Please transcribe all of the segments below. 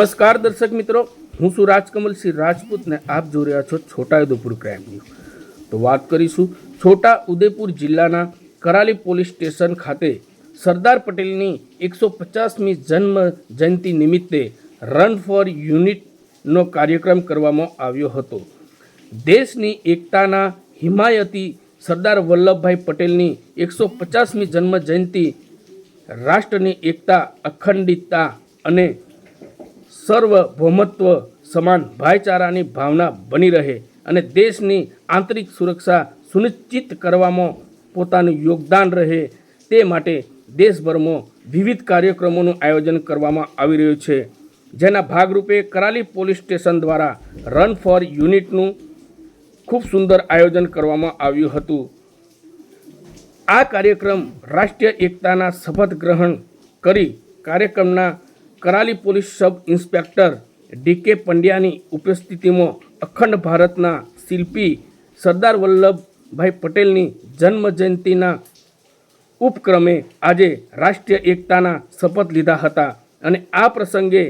નમસ્કાર દર્શક મિત્રો, હું છું રાજકમલસિંહ રાજપૂતને આપ જોઈ રહ્યા છો છોટા ઉદેપુર ક્રાઇમ ન્યૂઝ. તો વાત કરીશું છોટા ઉદેપુર જિલ્લાના કરાલી પોલીસ સ્ટેશન ખાતે સરદાર પટેલની એકસો પચાસમી જન્મ જયંતિ નિમિત્તે રન ફોર યુનિટનો કાર્યક્રમ કરવામાં આવ્યો હતો. દેશની એકતાના હિમાયતી સરદાર વલ્લભભાઈ પટેલની એકસો પચાસમી જન્મ જયંતિ, રાષ્ટ્રની એકતા, અખંડિતતા અને સર્વભૌમત્વ સમાન ભાઈચારાની ભાવના બની રહે અને દેશની આંતરિક સુરક્ષા સુનિશ્ચિત કરવામાં પોતાનું યોગદાન રહે તે માટે દેશભરમાં વિવિધ કાર્યક્રમોનું આયોજન કરવામાં આવી રહ્યું છે. જેના ભાગરૂપે કરાલી પોલીસ સ્ટેશન દ્વારા રન ફોર યુનિટનું ખૂબ સુંદર આયોજન કરવામાં આવ્યું હતું. આ કાર્યક્રમ રાષ્ટ્રીય એકતાના શપથ ગ્રહણ કરી કાર્યક્રમના Karali police sub inspector DK પંડ્યાની ઉપસ્થિતિમાં અખંડ ભારતના શિલ્પી સરદાર વલ્લભભાઈ પટેલની જન્મ જયંતિના ઉપક્રમે આજે રાષ્ટ્રીય એકતાના શપથ લીધા હતા અને આ પ્રસંગે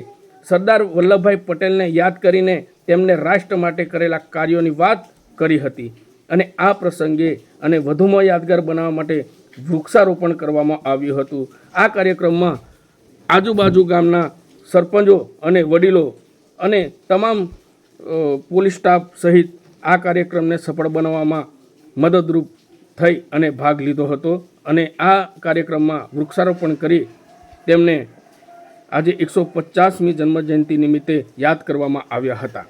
સરદાર વલ્લભભાઈ પટેલને યાદ કરીને તેમને રાષ્ટ્ર માટે કરેલા કાર્યોની વાત કરી હતી અને આ પ્રસંગે અને વધુમાં યાદગાર બનાવવા માટે વૃક્ષારોપણ કરવામાં આવ્યું હતું. આ કાર્યક્રમમાં આજુબાજુ ગામના સરપંચો અને વડીલો અને તમામ પોલીસ સ્ટાફ સહિત આ કાર્યક્રમને સફળ બનાવવામાં મદદરૂપ થઈ અને ભાગ લીધો હતો અને આ કાર્યક્રમમાં વૃક્ષારોપણ કરી તેમને આજે એકસો પચાસમી જન્મજયંતિ નિમિત્તે યાદ કરવામાં આવ્યા હતા.